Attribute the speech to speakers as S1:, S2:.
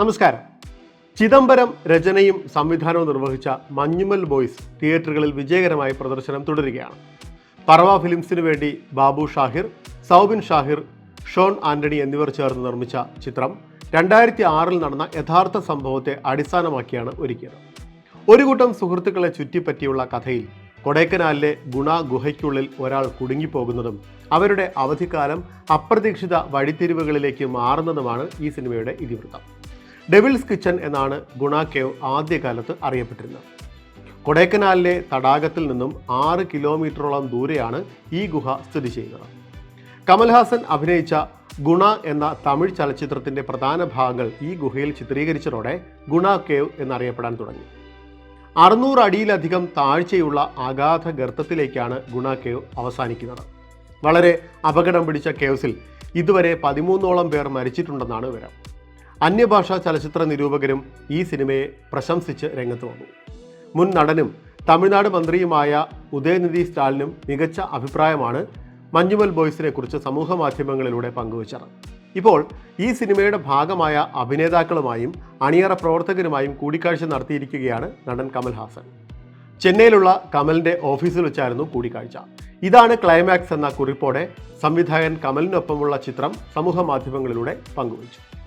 S1: നമസ്കാരം. ചിദംബരം രചനയും സംവിധാനവും നിർവഹിച്ച മഞ്ഞുമൽ ബോയ്സ് തിയേറ്ററുകളിൽ വിജയകരമായി പ്രദർശനം തുടരുകയാണ്. പറവ ഫിലിംസിനു വേണ്ടി ബാബു ഷാഹിർ സൗബിൻ ഷാഹിർ ഷോൺ ആന്റണി എന്നിവർ ചേർന്ന് നിർമ്മിച്ച ചിത്രം രണ്ടായിരത്തി ആറിൽ നടന്ന യഥാർത്ഥ സംഭവത്തെ അടിസ്ഥാനമാക്കിയാണ് ഒരുക്കിയത്. ഒരു കൂട്ടം സുഹൃത്തുക്കളെ ചുറ്റിപ്പറ്റിയുള്ള കഥയിൽ കൊടൈക്കനാലിലെ ഗുണ ഗുഹയ്ക്കുള്ളിൽ ഒരാൾ കുടുങ്ങിപ്പോകുന്നതും അവരുടെ അവധിക്കാലം അപ്രതീക്ഷിത വഴിത്തിരിവുകളിലേക്ക് മാറുന്നതുമാണ് ഈ സിനിമയുടെ ഇതിവൃത്തം. ഡെവിൾസ് കിച്ചൺ എന്നാണ് ഗുണ കേവ് ആദ്യകാലത്ത് അറിയപ്പെട്ടിരുന്നത്. കൊടൈക്കനാലിലെ തടാകത്തിൽ നിന്നും ആറ് കിലോമീറ്ററോളം ദൂരെയാണ് ഈ ഗുഹ സ്ഥിതി ചെയ്യുന്നത്. കമൽഹാസൻ അഭിനയിച്ച ഗുണ എന്ന തമിഴ് ചലച്ചിത്രത്തിന്റെ പ്രധാന ഭാഗങ്ങൾ ഈ ഗുഹയിൽ ചിത്രീകരിച്ചതോടെ ഗുണ കേവ് എന്നറിയപ്പെടാൻ തുടങ്ങി. അറുന്നൂറ് അടിയിലധികം താഴ്ചയുള്ള അഗാധ ഗർത്തത്തിലേക്കാണ് ഗുണ കേവ് അവസാനിക്കുന്നത്. വളരെ അപകടം പിടിച്ച കേവ്സിൽ ഇതുവരെ പതിമൂന്നോളം പേർ മരിച്ചിട്ടുണ്ടെന്നാണ് വിവരം. അന്യഭാഷാ ചലച്ചിത്ര നിരൂപകരും ഈ സിനിമയെ പ്രശംസിച്ച് രംഗത്ത് വന്നു. മുൻ നടനും തമിഴ്നാട് മന്ത്രിയുമായ ഉദയനിധി സ്റ്റാലിനും മികച്ച അഭിപ്രായമാണ് മഞ്ഞുമൽ ബോയ്സിനെ കുറിച്ച് സമൂഹ മാധ്യമങ്ങളിലൂടെ പങ്കുവച്ചത്. ഇപ്പോൾ ഈ സിനിമയുടെ ഭാഗമായ അഭിനേതാക്കളുമായും അണിയറ പ്രവർത്തകരുമായും കൂടിക്കാഴ്ച നടത്തിയിരിക്കുകയാണ് നടൻ കമൽഹാസൻ. ചെന്നൈയിലുള്ള കമലിന്റെ ഓഫീസിൽ വെച്ചായിരുന്നു കൂടിക്കാഴ്ച. ഇതാണ് ക്ലൈമാക്സ് എന്ന കുറിപ്പോടെ സംവിധായകൻ കമലിനൊപ്പമുള്ള ചിത്രം സമൂഹ മാധ്യമങ്ങളിലൂടെ പങ്കുവച്ചു.